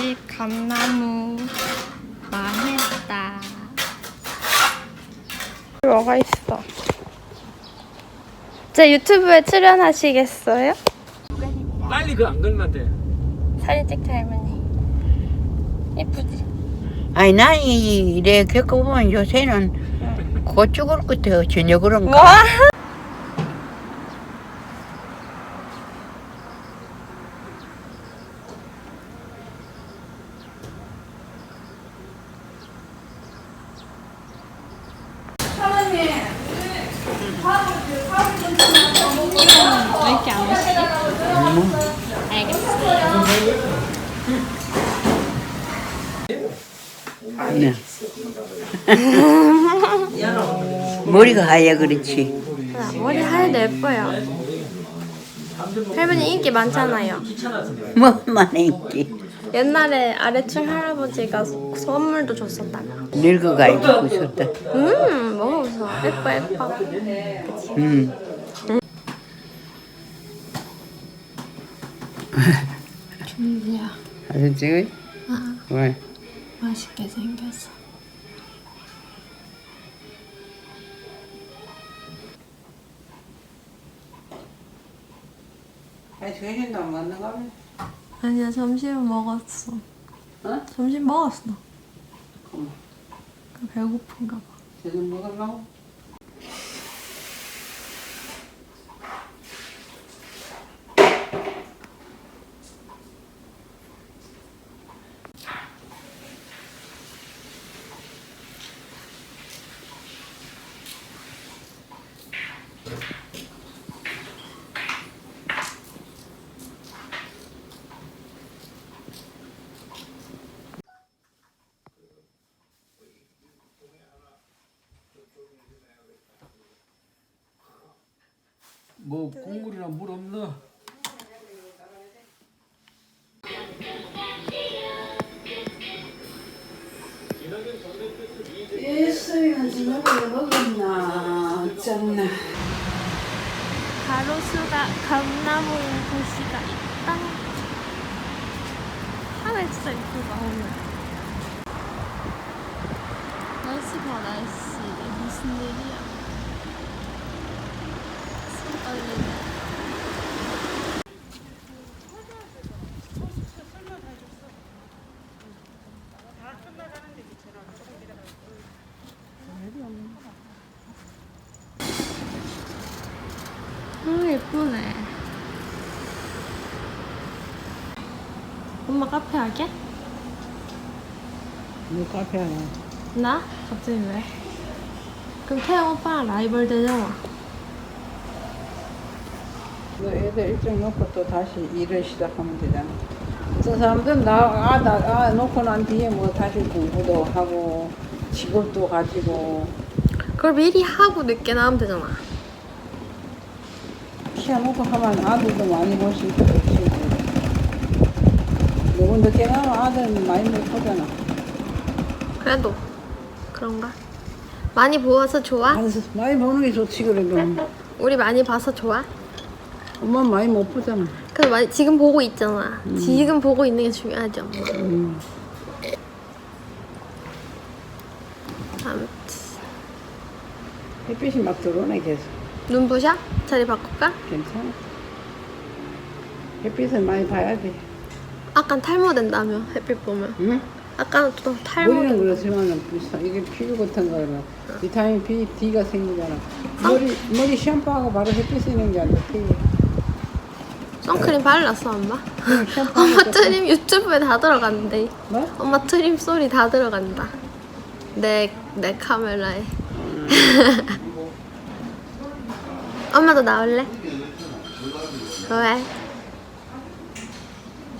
집 감나무 망했다. 뭐가 있어? 제 유튜브에 출연하시겠어요? 빨리 그 안 걸면 돼. 사진 찍자 할머니. 예쁘지? 아니 난 이- 이래 겪어보면 요새는 곧 죽을 것 같아요 전혀 그런가 와. 왜 이렇게 안 오시지? 알겠어요. 네. 머리가 하얘 그렇지 아, 머리 하얘도 예뻐요. 할머니 인기 많잖아요. 뭐만 인기 옛날에 아래층 할아버지가 선물도 줬었다며. 늙어가 입고 있었다 음, 먹어보소. 예뻐, 예뻐. 음. 준비야, 사진 찍어? 왜? 맛있게 생겼어. 아니 정신도 안 맞는가 봐 아니야, 점심은 먹었어. 어? 점심 먹었어. 어머. 그 배고픈가 봐. 저녁 먹으려고? 뭐 국물이나 물 없나? 예수이가 저녁을 먹었나 짠나 가로수가 감나무인 도시가 있다. 하늘 진짜 이쁘다 오늘. 날씨 봐 날씨 무슨 일이야? 음 예쁘네. 엄마 카페 하게? 뭐 카페 하나 나? 갑자기 왜? 그럼 태영 오빠랑 라이벌 되잖아. 너 애들 일정 놓고 또 다시 일을 시작하면 되잖아. 어떤 사람들은 나, 아, 나, 아, 놓고 난 뒤에 뭐 다시 공부도 하고, 직업도 가지고, 그걸 미리 하고 늦게 나오면 되잖아. 키워놓고 하면 아들도 많이 그렇지. 너무 늦게 나면 아들은 많이 못 보잖아. 그래도 그런가? 많이 보아서 좋아? 그래서 많이 보는 게 좋지, 그래도. 우리 많이 봐서 좋아? 엄마 많이 못 보잖아. 그래도 많이 지금 보고 있잖아. 지금 보고 있는 게 중요하죠. 음. 아무튼 햇빛이 막 들어오네, 계속. 눈부셔? 자리 바꿀까? 괜찮아. 햇빛을 많이 봐야 돼. 아까 탈모 된다며 햇빛 보면. 응? 아까는 또 탈모 머리는 된다. 그렇지만 이게 피부 같은 거는 비타민 B, D가 생기잖아. 머리 머리 샴푸하고 바로 햇빛 쓰는 게안 좋대. 선크림 발랐어 엄마? 엄마 트림 유튜브에 다 들어갔는데 뭐? 엄마 트림 소리 다 들어간다 내, 내 카메라에 엄마도 나올래? 왜?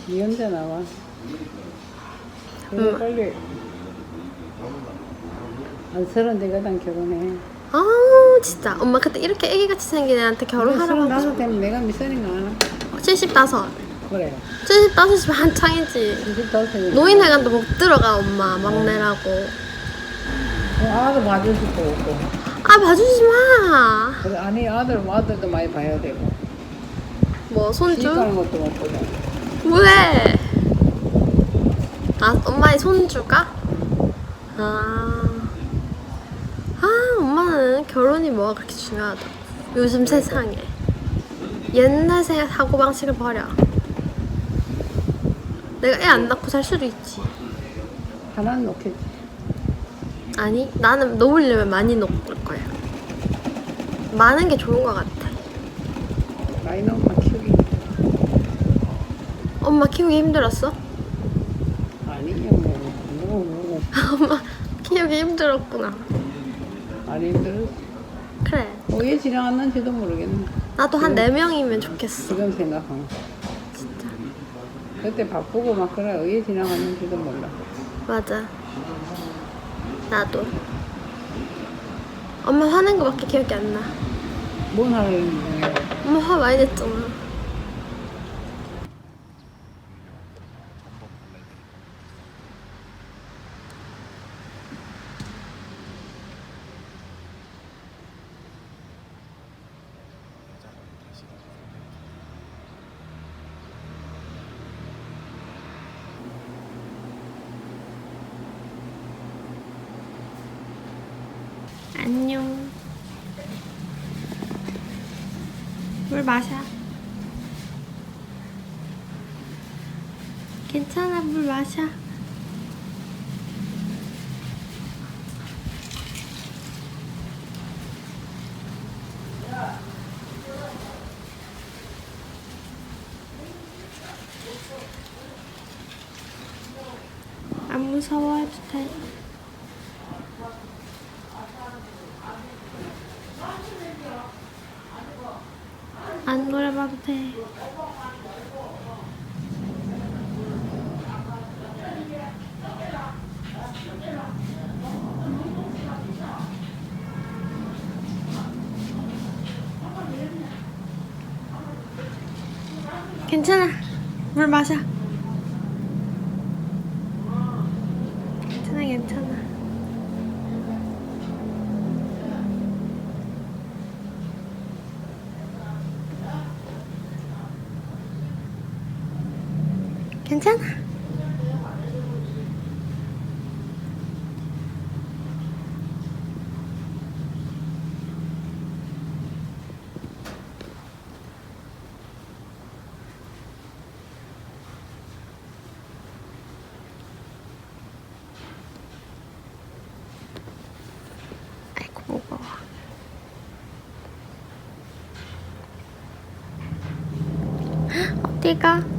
니 혼자 나와. 응. 그래 빨리. 한 서른 대가당 결혼해. 아 진짜 엄마 그때 이렇게 애기같이 생긴 애한테 결혼하라고 서른 다섯 되면 내가? 싶어 75 그래. 75이면 한창이지 이십다섯 살. 노인회관도 못 들어가 엄마 막내라고 아들 봐줄 수도 없고. 아 봐주지 마. 그래 아니 아들 아들도 많이 봐야 되고. 뭐 시집 손주? 가는 것도 못. 왜? 아 엄마의 손주가? 아. 아 엄마는 결혼이 뭐가 그렇게 중요하다. 요즘 세상에. 옛날 생 사고 방식을 버려. 내가 애 안 낳고 살 수도 있지. 하나는 놓겠지. 아니 나는 놓으려면 많이 놓을 거야. 많은 게 좋은 것 같아. 나이 넘으면 키우기 엄마 키우기 힘들었어? 아니요 뭐 누구 누구 엄마 키우기 힘들었구나. 많이 힘들었어. 그래. 왜 지나갔는지도 모르겠네. 나도 한 네 명이면 좋겠어. 지금 생각하면. 진짜. 그때 바쁘고 막 그래 왜 지나갔는지도 몰라. 맞아. 나도. 엄마 화낸 거밖에 기억이 안 나. 뭔 하는 거야? 엄마 화 많이 냈잖아. 안녕. 물 마셔. 괜찮아, 물 마셔. 안 무서워해도 돼. 안 노래봐도 돼. 괜찮아. 물 마셔. 괜찮아, 괜찮아. 괜찮아. 아이고 무거워. 어디가?